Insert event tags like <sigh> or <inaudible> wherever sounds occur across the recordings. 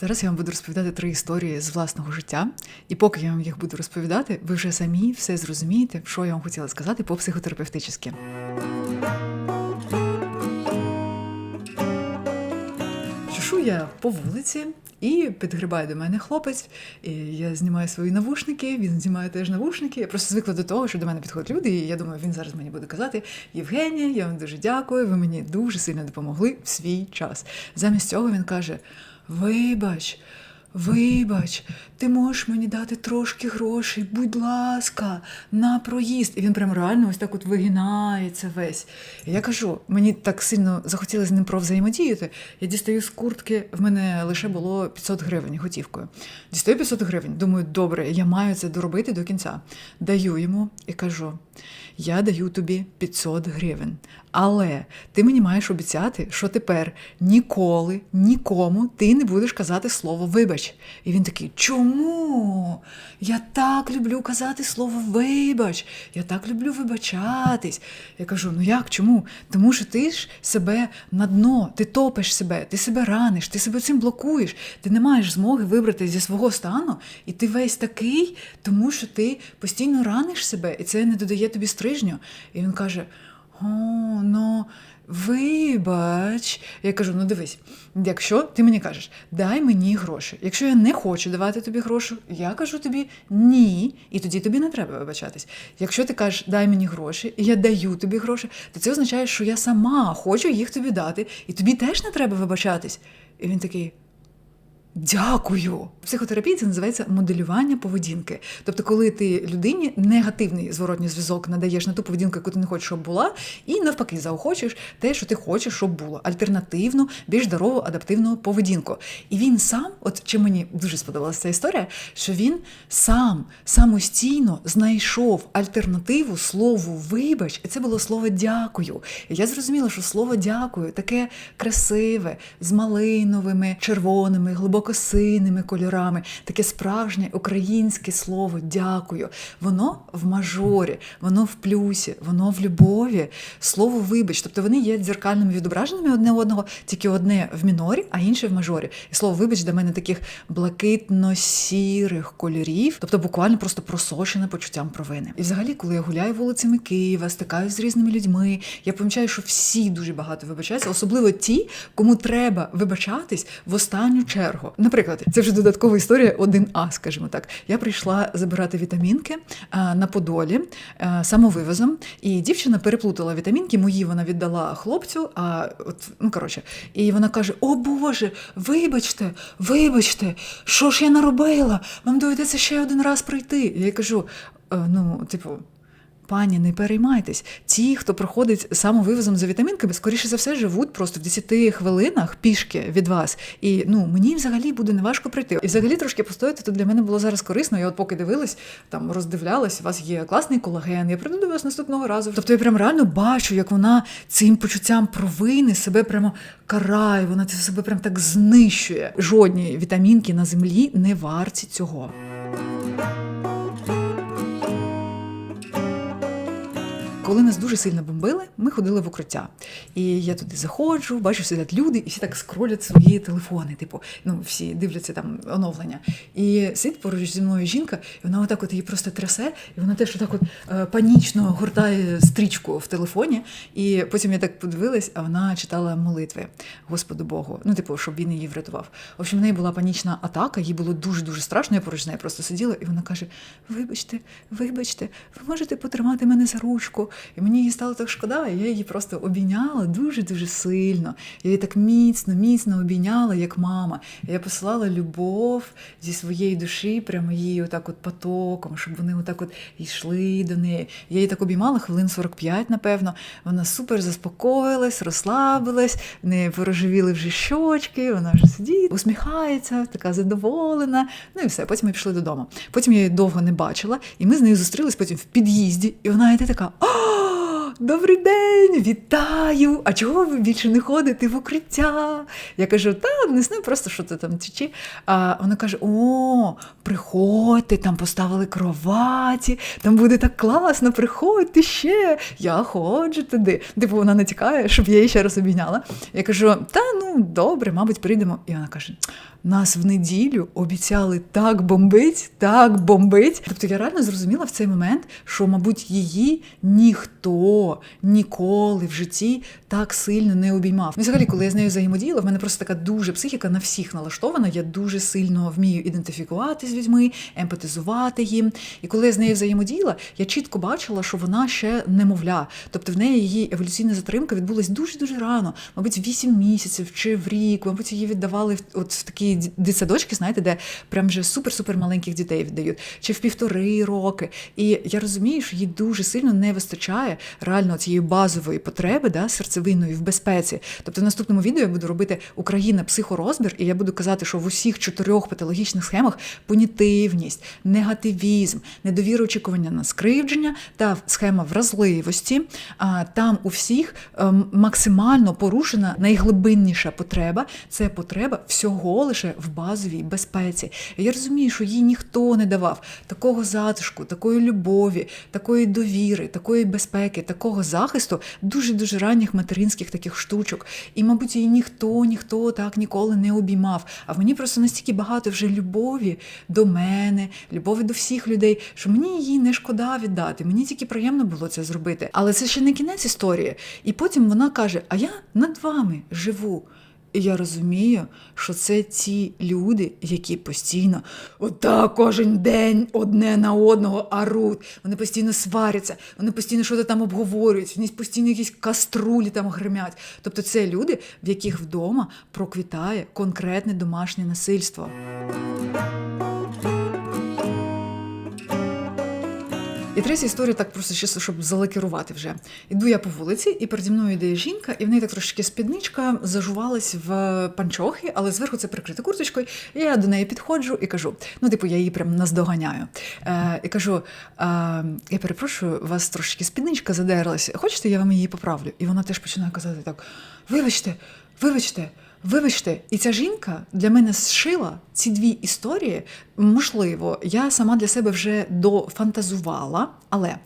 Зараз я вам буду розповідати три історії з власного життя, і поки я вам їх буду розповідати, ви вже самі все зрозумієте, що я вам хотіла сказати по психотерапевтички. Чешу я по вулиці, і підгрибає до мене хлопець. І я знімаю свої навушники, він знімає теж навушники. Я просто звикла до того, що до мене підходять люди, і я думаю, він зараз мені буде казати: Євгенія, я вам дуже дякую, ви мені дуже сильно допомогли в свій час. Замість цього він каже: Вибач. Вибач, ти можеш мені дати трошки грошей, будь ласка, на проїзд. І він прям реально ось так от вигинається весь. І я кажу, мені так сильно захотілося з ним провзаємодіяти. Я дістаю з куртки, в мене лише було 500 гривень готівкою. Дістаю 500 гривень. Думаю, добре, я маю це доробити до кінця. Даю йому і кажу: я даю тобі 500 гривень. Але ти мені маєш обіцяти, що тепер ніколи, нікому ти не будеш казати слово вибач. І він такий: Чому? Я так люблю казати слово вибач, я так люблю вибачатись. Я кажу: ну як, чому? Тому що ти ж себе на дно, ти топиш себе, ти себе раниш, ти себе цим блокуєш, ти не маєш змоги вибрати зі свого стану, і ти весь такий, тому що ти постійно раниш себе, і це не додає тобі стрижню. І він каже: О, ну. Вибач, я кажу: ну дивись, якщо ти мені кажеш, дай мені гроші. Якщо я не хочу давати тобі гроші, я кажу тобі ні, і тоді тобі не треба вибачатись. Якщо ти кажеш, дай мені гроші, і я даю тобі гроші, то це означає, що я сама хочу їх тобі дати, і тобі теж не треба вибачатись. І він такий. Дякую. В психотерапії це називається моделювання поведінки. Тобто, коли ти людині негативний зворотній зв'язок надаєш на ту поведінку, яку ти не хочеш, щоб була, і навпаки, заохочуєш те, що ти хочеш, щоб було альтернативну, більш здорову, адаптивну поведінку. І він сам, от чим мені дуже сподобалася ця історія, що він сам самостійно знайшов альтернативу слову вибач, і це було слово дякую. І я зрозуміла, що слово дякую таке красиве, з малиновими, червоними, глибоко глибокосиними кольорами, таке справжнє українське слово дякую. Воно в мажорі, воно в плюсі, воно в любові, слово вибач. Тобто вони є дзеркальними відображеннями одне одного, тільки одне в мінорі, а інше в мажорі. І слово вибач для мене таких блакитно-сірих кольорів, тобто буквально просто просочене почуттям провини. І взагалі, коли я гуляю вулицями Києва, стикаюся з різними людьми, я помічаю, що всі дуже багато вибачаються, особливо ті, кому треба вибачатись в останню чергу. Наприклад, це вже додаткова історія 1А, скажімо так. Я прийшла забирати вітамінки на Подолі самовивозом, і дівчина переплутала вітамінки. Мої вона віддала хлопцю. А от ну коротше, і вона каже: О Боже, вибачте, вибачте, що ж я наробила? Вам доведеться ще один раз прийти. Я кажу: «Е, ну, типу. Пані, не переймайтесь. Ті, хто проходить самовивозом за вітамінками, скоріше за все, живуть просто в 10 хвилинах пішки від вас. І ну мені взагалі буде неважко прийти. І взагалі трошки постояти тут для мене було зараз корисно. Я от поки дивилась, там роздивлялась, у вас є класний колаген. Я прийду до вас наступного разу. Тобто я прям реально бачу, як вона цим почуттям провини себе прямо карає. Вона це себе прям так знищує. Жодні вітамінки на землі не варті цього. Коли нас дуже сильно бомбили, ми ходили в укриття. І я туди заходжу, бачу, сидять люди, і всі так скролять свої телефони. Типу, ну всі дивляться там оновлення. І сидить поруч зі мною жінка, і вона отак от її просто трясе, і вона теж отак от е, панічно гортає стрічку в телефоні. І потім я так подивилась, а вона читала молитви Господу Богу. Ну, типу, щоб він її врятував. В общем, в неї була панічна атака, їй було дуже дуже страшно. Я поруч з нею просто сиділа, і вона каже: Вибачте, вибачте, ви можете потримати мене за ручку. І мені її стало так шкода, і я її просто обійняла дуже-дуже сильно. Я її так міцно, міцно обійняла, як мама. І я посилала любов зі своєї душі, прямо її отак от потоком, щоб вони отак от йшли до неї. Я її так обіймала хвилин 45, напевно. Вона супер заспокоїлась, розслабилась, в неї порожевіли вже щочки, вона вже сидить, усміхається, така задоволена. Ну і все. Потім ми пішли додому. Потім я її довго не бачила, і ми з нею зустрілись потім в під'їзді, і вона йде така. Добрий день, вітаю! А чого ви більше не ходите в укриття? Я кажу, та не знаю, просто що ти там чи. А вона каже: О, приходьте, там поставили кроваті, там буде так класно, приходьте ще. Я ходжу туди. Типу, вона натякає, щоб я її ще раз обійняла. Я кажу, та ну добре, мабуть, прийдемо. І вона каже: нас в неділю обіцяли так бомбить, так бомбить. Тобто я реально зрозуміла в цей момент, що, мабуть, її ніхто ніколи в житті так сильно не обіймав. Ну, взагалі, коли я з нею взаємодіяла, в мене просто така дуже психіка на всіх налаштована. Я дуже сильно вмію ідентифікувати з людьми, емпатизувати їм. І коли я з нею взаємодіяла, я чітко бачила, що вона ще немовля. Тобто в неї її еволюційна затримка відбулась дуже дуже рано, мабуть, 8 місяців чи в рік. Мабуть, її віддавали от в такі дитсадочки, знаєте, де прям вже супер-супер маленьких дітей віддають, чи в півтори роки. І я розумію, що їй дуже сильно не вистачає реально цієї базової потреби, да, серцевинної в безпеці. Тобто в наступному відео я буду робити Україна психорозбір, і я буду казати, що в усіх чотирьох патологічних схемах понітивність, негативізм, недовіра очікування на скривдження та схема вразливості. Там у всіх ем, максимально порушена найглибинніша потреба це потреба всього лише в базовій безпеці. Я розумію, що їй ніхто не давав такого затишку, такої любові, такої довіри, такої безпеки, такого захисту, дуже дуже ранніх материнських таких штучок. І, мабуть, її ніхто, ніхто так ніколи не обіймав. А в мені просто настільки багато вже любові до мене, любові до всіх людей, що мені її не шкода віддати. Мені тільки приємно було це зробити. Але це ще не кінець історії. І потім вона каже: А я над вами живу. Я розумію, що це ті люди, які постійно отак кожен день одне на одного аруть. Вони постійно сваряться, вони постійно щось там обговорюють, вони постійно якісь каструлі там гримять. Тобто це люди, в яких вдома проквітає конкретне домашнє насильство. І третя історія так просто чисто, щоб залакерувати вже. Іду я по вулиці, і переді мною йде жінка, і в неї так трошки спідничка зажувалась в панчохи, але зверху це прикрита курточкою. І я до неї підходжу і кажу: ну, типу, я її прям наздоганяю. Е, І кажу: е, я перепрошую, у вас трошки спідничка задерлась. Хочете, я вам її поправлю? І вона теж починає казати так: вибачте, вибачте. Вибачте, і ця жінка для мене зшила ці дві історії. Можливо, я сама для себе вже дофантазувала, але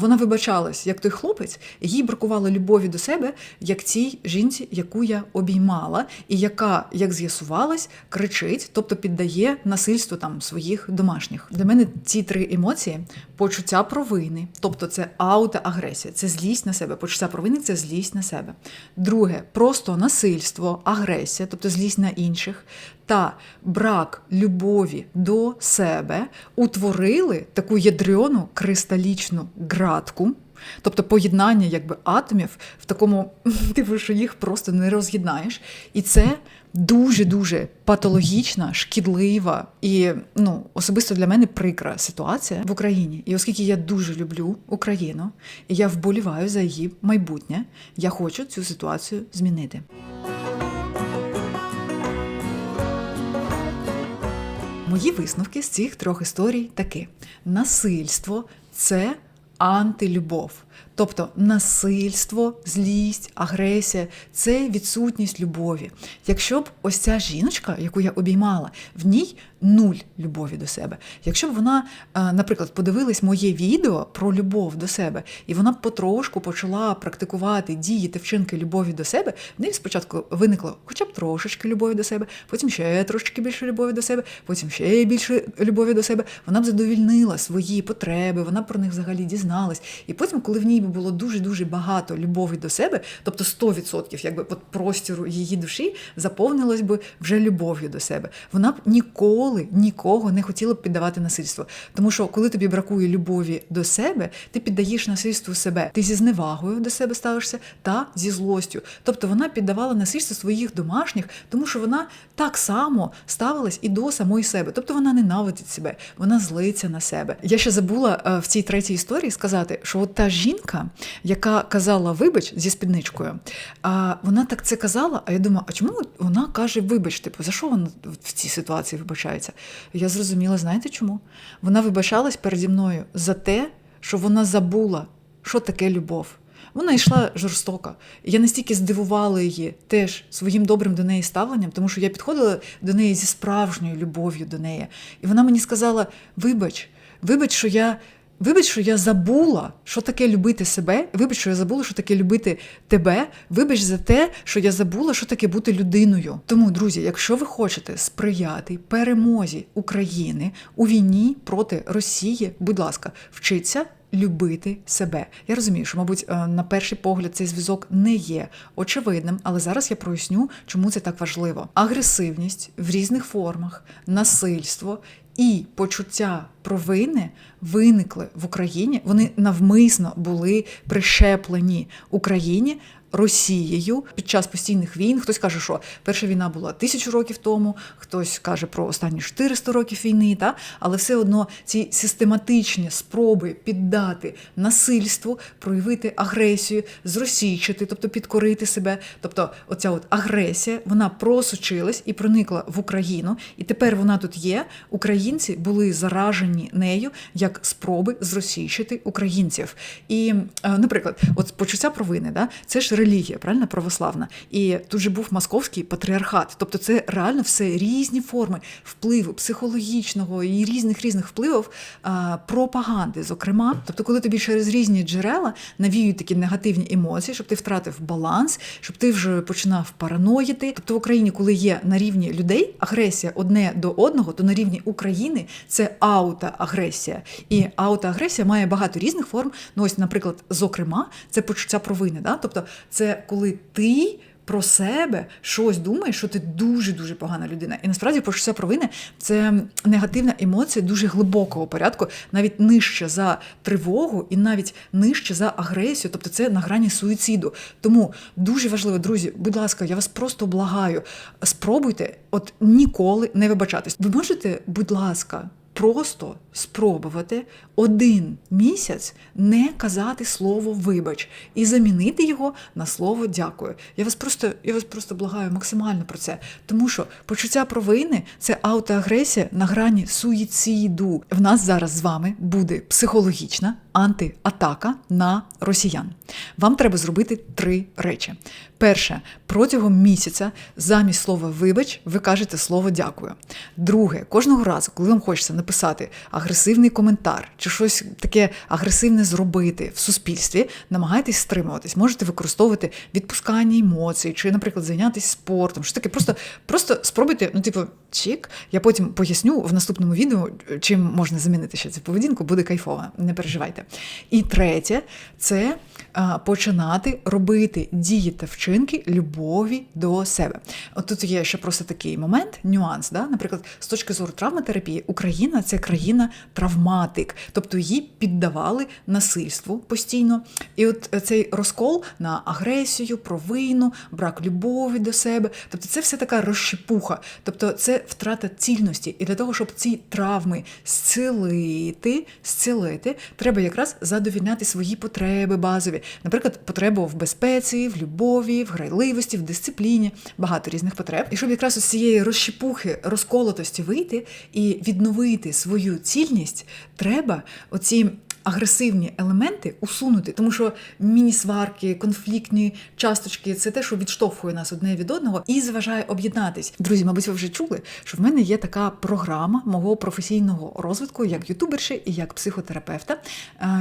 вона вибачалась як той хлопець, їй бракувало любові до себе, як цій жінці, яку я обіймала, і яка, як з'ясувалась, кричить, тобто піддає насильству там своїх домашніх. Для мене ці три емоції: почуття провини, тобто це аутоагресія, це злість на себе. Почуття провини це злість на себе. Друге, просто насильство, агресія, тобто злість на інших та брак любові до себе утворили таку ядрьону кристалічну градку. Тобто поєднання якби атомів в такому, <laughs> типу, що їх просто не роз'єднаєш. І це дуже-дуже патологічна, шкідлива і ну, особисто для мене прикра ситуація в Україні. І оскільки я дуже люблю Україну, і я вболіваю за її майбутнє, я хочу цю ситуацію змінити. Мої висновки з цих трьох історій такі: насильство це антилюбов. Тобто насильство, злість, агресія це відсутність любові. Якщо б ось ця жіночка, яку я обіймала, в ній нуль любові до себе. Якщо б вона, е, наприклад, подивилась моє відео про любов до себе, і вона б потрошку почала практикувати дії та вчинки любові до себе, в неї спочатку виникло хоча б трошечки любові до себе, потім ще трошки більше любові до себе, потім ще більше любові до себе. Вона б задовільнила свої потреби, вона про них взагалі дізналась. І потім, коли в ній було дуже-дуже багато любові до себе, тобто 100% якби от простіру її душі заповнилось би вже любов'ю до себе. Вона б ніколи нікого не хотіла б піддавати насильству. Тому що, коли тобі бракує любові до себе, ти піддаєш насильству себе. Ти зі зневагою до себе ставишся та зі злостю. Тобто вона піддавала насильство своїх домашніх, тому що вона так само ставилась і до самої себе. Тобто вона ненавидить себе, вона злиться на себе. Я ще забула е, в цій третій історії сказати, що от та жінка, яка казала вибач зі спідничкою, а вона так це казала. А я думаю, а чому вона каже вибач? Типу, за що вона в цій ситуації вибачається? Я зрозуміла, знаєте чому? Вона вибачалась переді мною за те, що вона забула, що таке любов. Вона йшла жорстоко. Я настільки здивувала її теж своїм добрим до неї ставленням, тому що я підходила до неї зі справжньою любов'ю до неї. І вона мені сказала: вибач, вибач, що я. Вибач, що я забула, що таке любити себе. Вибач, що я забула, що таке любити тебе. Вибач за те, що я забула, що таке бути людиною. Тому, друзі, якщо ви хочете сприяти перемозі України у війні проти Росії, будь ласка, вчиться. Любити себе. Я розумію, що, мабуть, е, на перший погляд цей зв'язок не є очевидним, але зараз я проясню, чому це так важливо. Агресивність в різних формах, насильство і почуття провини виникли в Україні. Вони навмисно були прищеплені Україні. Росією під час постійних війн хтось каже, що перша війна була тисячу років тому, хтось каже про останні 400 років війни, та але все одно ці систематичні спроби піддати насильству, проявити агресію, зросійчити, тобто підкорити себе. Тобто, оця от агресія вона просочилась і проникла в Україну, і тепер вона тут є. Українці були заражені нею як спроби зросійчити українців. І, е, наприклад, от почуття провини, да, це ж релігія, правильно православна. І тут же був московський патріархат. Тобто, це реально все різні форми впливу психологічного і різних різних впливів пропаганди. Зокрема, тобто, коли тобі через різні джерела навіюють такі негативні емоції, щоб ти втратив баланс, щоб ти вже починав параноїти. Тобто в Україні, коли є на рівні людей агресія одне до одного, то на рівні України це аутоагресія. І аутоагресія має багато різних форм. Ну ось, наприклад, зокрема, це почуття провини. Да? Тобто це коли ти. Про себе щось думаєш, що ти дуже дуже погана людина. І насправді почуття провини це негативна емоція дуже глибокого порядку, навіть нижче за тривогу і навіть нижче за агресію. Тобто це на грані суїциду. Тому дуже важливо, друзі, будь ласка, я вас просто благаю. Спробуйте, от ніколи не вибачатись. Ви можете, будь ласка. Просто спробувати один місяць не казати слово вибач і замінити його на слово дякую. Я вас просто я вас просто благаю максимально про це, тому що почуття провини це аутоагресія на грані суїциду. В нас зараз з вами буде психологічна антиатака на росіян. Вам треба зробити три речі. Перше, протягом місяця замість слова вибач ви кажете слово дякую. Друге, кожного разу, коли вам хочеться написати агресивний коментар чи щось таке агресивне зробити в суспільстві, намагайтесь стримуватись. Можете використовувати відпускання емоцій, чи, наприклад, зайнятися спортом. Що таке, просто просто спробуйте, ну, типу, чік. Я потім поясню в наступному відео, чим можна замінити ще цю поведінку, буде кайфово, не переживайте. І третє, це починати робити дії та вчинки любові до себе. От тут є ще просто такий момент, нюанс. Да? Наприклад, з точки зору травматерапії, Україна це країна-травматик, тобто її піддавали насильству постійно. І от цей розкол на агресію, провину, брак любові до себе, тобто це все така розщепуха, тобто це втрата цільності. І для того, щоб ці травми зцілити, зцілити, треба якраз задовільняти свої потреби базові. Наприклад, потребу в безпеці, в любові, в грайливості, в дисципліні, багато різних потреб. І щоб якраз з цієї розщепухи, розколотості вийти і відновити свою цільність, треба оці агресивні елементи усунути, тому що міні-сварки, конфліктні часточки це те, що відштовхує нас одне від одного і зважає об'єднатись. Друзі, мабуть, ви вже чули, що в мене є така програма мого професійного розвитку як ютуберші і як психотерапевта.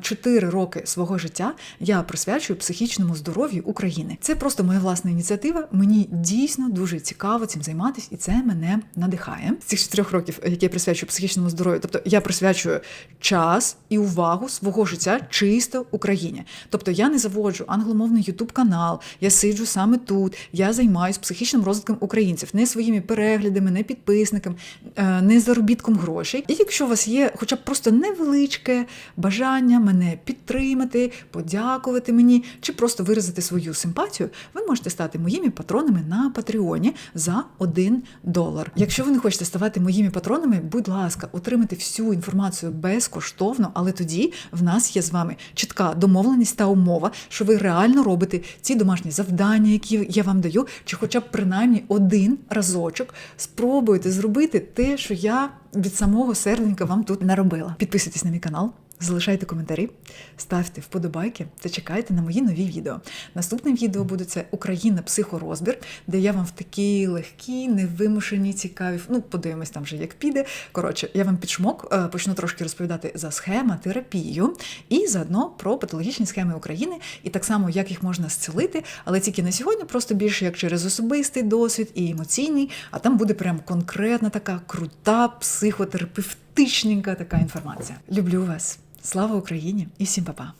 Чотири роки свого життя я присвячую психічному здоров'ю України. Це просто моя власна ініціатива. Мені дійсно дуже цікаво цим займатися, і це мене надихає. З цих чотирьох років, які я присвячую психічному здоров'ю, тобто я присвячую час і увагу свого життя чисто Україні. Тобто я не заводжу англомовний ютуб канал, я сиджу саме тут, я займаюся психічним розвитком українців, не своїми переглядами, не підписниками, е, не заробітком грошей. І якщо у вас є, хоча б просто невеличке бажання мене підтримати, подякувати мені, чи просто виразити свою симпатію, ви можете стати моїми патронами на Патреоні за 1 долар. Якщо ви не хочете ставати моїми патронами, будь ласка, отримайте всю інформацію безкоштовно, але тоді в нас є з вами чітка домовленість та умова, що ви реально робите ці домашні завдання, які я вам даю, чи хоча б принаймні один разочок спробуйте зробити те, що я від самого серденька вам тут наробила. Підписуйтесь на мій канал. Залишайте коментарі, ставте вподобайки та чекайте на мої нові відео. Наступне відео буде це Україна психорозбір, де я вам в такі легкі, невимушені, цікаві. Ну, подивимось там вже як піде. Коротше, я вам під шмок е, почну трошки розповідати за схемотерапію і заодно про патологічні схеми України, і так само як їх можна зцілити, але тільки не сьогодні, просто більше як через особистий досвід і емоційний. А там буде прям конкретна така крута психотерапевтичненька така інформація. Люблю вас. Слава Україні і всім па-па!